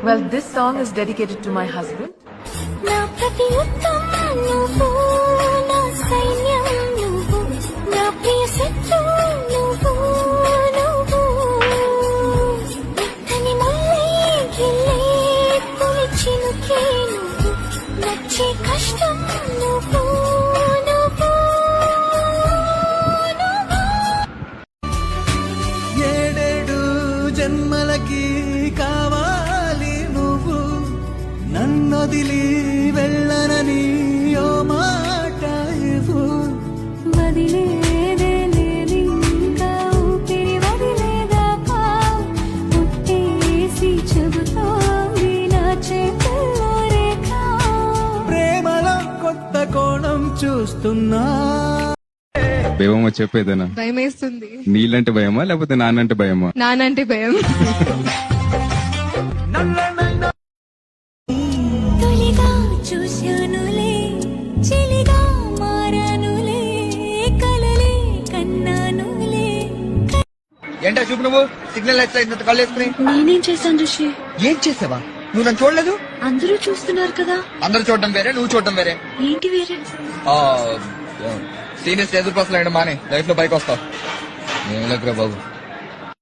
Well, this song is dedicated to my husband. నా ప్రతి యుద్ధం నువ్వు నా సైన్యం నువ్వు నా ప్రియ శత్రు నువ్వు నువ్వు. మెత్తని ముల్లే గిల్లే తొలి చినుకే నువ్వు నచ్చే కష్టం నువ్వు నువ్వు. ఏడేడు జన్మలకి నన్నొదిలి వెళ్ళనని ఓ మాట ఇవ్వు. వదిలేదే లేదింకా ఊపిరి వదిలేదాకా ముట్టేసి చెబుతోంది నా చేతుల్లో రేఖ. ప్రేమలో కొత్త కోణం చూస్తున్నా. భయమా చెప్పేదేనా? భయం వేస్తుంది నీళ్ళంటే భయమా లేకపోతే నాన్నంటే భయమా? నానంటే భయం. చూశానులే చెలిగా మారానులే కలలే కన్నానులే. ఏంటో చూపు నువ్వు? సిగ్నల్ ఇంత కళ్ళు వేసుకుని నేనేం చేశాను ఋషి ఏం చేసావా? నువ్వు నన్ను చూడలేదు? అందరూ చూస్తున్నారు కదా. అందరు చూడడం వేరే నువ్వు చూడడం వేరే. ఏంటి వేరే? సీనియర్స్ ఎదురు పసలు మానే. లైఫ్లో పైకి వస్తావు. ఏం లేకురా బాబు.